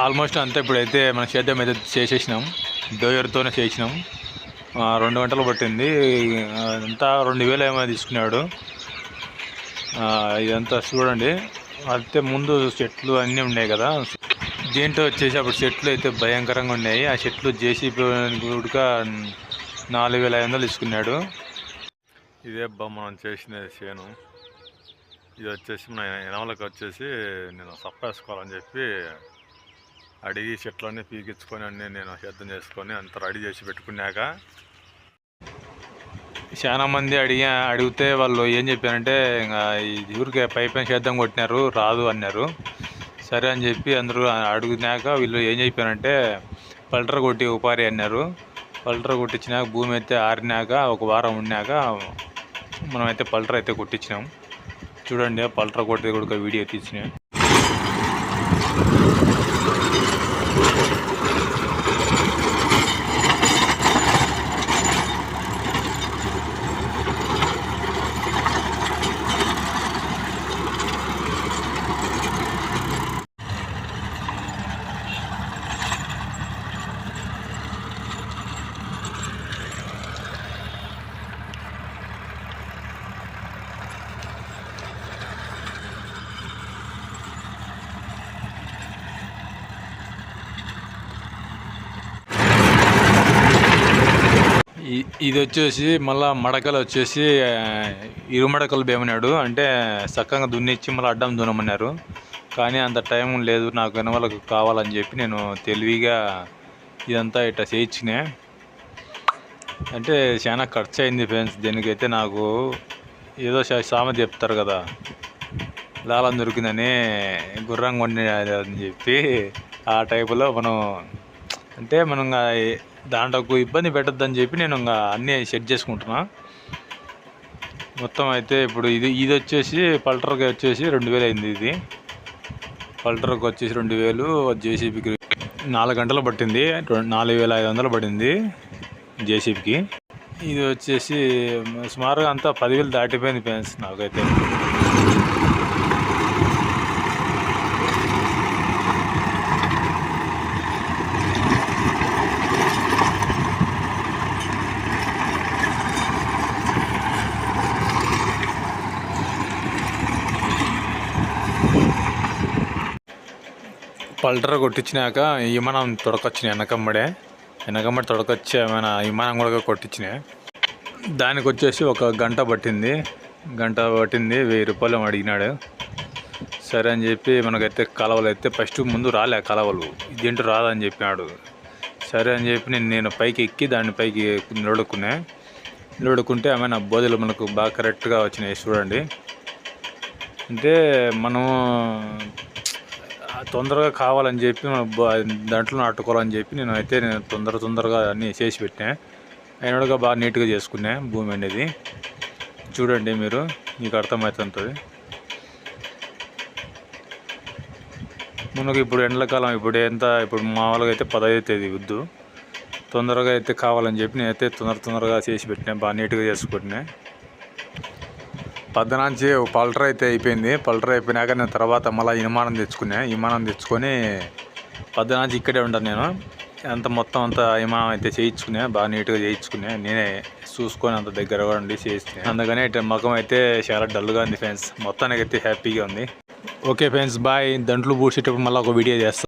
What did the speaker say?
Almost అంతా ఇప్పుడైతే మన సేద్యం అయితే చేసేసినాం. డోయర్తోనే చేసినాం. రెండు గంటలు పట్టింది. అంతా రెండు వేలు ఏమైనా తీసుకున్నాడు. ఇదంతా చూడండి. అయితే ముందు చెట్లు అన్నీ ఉన్నాయి కదా. దీంట్లో వచ్చేసి అప్పుడు చెట్లు అయితే భయంకరంగా ఉన్నాయి. ఆ చెట్లు జేసీపీ కూడా నాలుగు వేల ఐదు వందలు తీసుకున్నాడు. ఇదే అబ్బా మనం చేసిన చేను. ఇది వచ్చేసి మన ఎనమలకు వచ్చేసి నేను సప్పేసుకోవాలని చెప్పి అడిగి చెట్లన్నీ పీకించుకొని అన్నీ నేను సిద్ధం చేసుకొని అంత రెడీ చేసి పెట్టుకున్నాక చాలామంది అడిగా అడిగితే వాళ్ళు ఏం చెప్పారంటే ఇంకా ఈ ఊరికే పైపైన సేద్యం కొట్టినారు రాదు అన్నారు. సరే అని చెప్పి అందరూ అడిగినాక వీళ్ళు ఏం చెప్పారంటే పల్టర్ కొట్టి ఉపారి అన్నారు. పల్టర్ కొట్టించినాక భూమి అయితే ఆరినాక ఒక వారం ఉన్నాక మనమైతే పల్టర్ అయితే కొట్టించినాం. చూడండి పల్టర్ కొట్టి కూడా వీడియో తీసిన. Thank you. ఇది వచ్చేసి మళ్ళీ మడకలు వచ్చేసి ఇరుమడకలు బేమన్నాడు అంటే చక్కగా దున్నిచ్చి మళ్ళీ అడ్డం దున్నమన్నారు. కానీ అంత టైం లేదు నాకు వెనవలకు కావాలని చెప్పి నేను తెలివిగా ఇదంతా ఇట్లా చేయించినే. అంటే చాలా ఖర్చు అయింది ఫ్రెండ్స్ దీనికైతే నాకు ఏదో సామెత చెప్తారు కదా. లాలం దొరికిందని గుర్రం కొండి అని చెప్పి ఆ టైపులో మనం అంటే మనం ఇంకా దాంట్లో ఇబ్బంది పెట్టద్దని చెప్పి నేను ఇంకా అన్నీ సెట్ చేసుకుంటున్నా. మొత్తం అయితే ఇప్పుడు ఇది ఇది వచ్చేసి పల్టర్కి వచ్చేసి రెండు వేలు అయింది ఇది. పల్టర్కి వచ్చేసి రెండు వేలు జేసీబీకి నాలుగు గంటలు పట్టింది. నాలుగు వేల ఐదు వందలు పడింది జేసీబీకి. ఇది వచ్చేసి సుమారుగా అంతా పదివేలు దాటిపోయింది ఫ్రెండ్స్ నాకైతే. పల్టర్ కొట్టించినాక విమానం తొడకొచ్చినాయి వెనకమ్మడే. వెనకమ్మడి తొడకొచ్చి మన విమానం కూడా కొట్టించినాయి. దానికి వచ్చేసి ఒక గంట పట్టింది. గంట పట్టింది వెయ్యి రూపాయలు అడిగినాడు. సరే అని చెప్పి మనకైతే కలవలు అయితే ఫస్ట్ ముందు రాలే కలవలు. ఇదేంటో రాదని చెప్పినాడు. సరే అని చెప్పి నేను నేను పైకి ఎక్కి దాన్ని పైకి నిలబడుకున్నా నిలబడుకుంటే ఆమె నా బోధలు మనకు బాగా కరెక్ట్గా వచ్చినాయి చూడండి. అంటే మనము తొందరగా కావాలని చెప్పి దాంట్లో నాటుకోవాలని చెప్పి నేను అయితే నేను తొందర తొందరగా అన్నీ చేసి పెట్టినా అయినగా బాగా నీట్గా చేసుకున్నా భూమి అనేది. చూడండి మీరు మీకు అర్థమవుతుంటుంది. మనకు ఇప్పుడు ఎండాకాలం ఇప్పుడు ఎంత ఇప్పుడు మామూలుగా అయితే పదహైదు తేదీ వద్దు తొందరగా అయితే కావాలని చెప్పి నేనైతే తొందర తొందరగా చేసి పెట్టినా బాగా నీట్గా చేసుకుంటున్నా పద్దనాంచి పల్టర్ అయితే అయిపోయింది. పల్టర్ అయిపోయినాక నేను తర్వాత మళ్ళీ విమానం తెచ్చుకున్నా. విమానం తెచ్చుకొని పద్దనాంచి ఇక్కడే ఉంటాను నేను. అంత మొత్తం అంతా విమానం అయితే చేయించుకున్నా. బాగా నీట్గా చేయించుకున్నా. నేనే చూసుకొని అంత దగ్గర కూడా ఉండి చేస్తే అందుకని ఇటు ముఖం అయితే చాలా డల్గా ఉంది ఫ్రెండ్స్. మొత్తానికి అయితే హ్యాపీగా ఉంది. Okay friends. బాయ్. దంట్లు పూసేటప్పుడు మళ్ళీ ఒక వీడియో చేస్తాను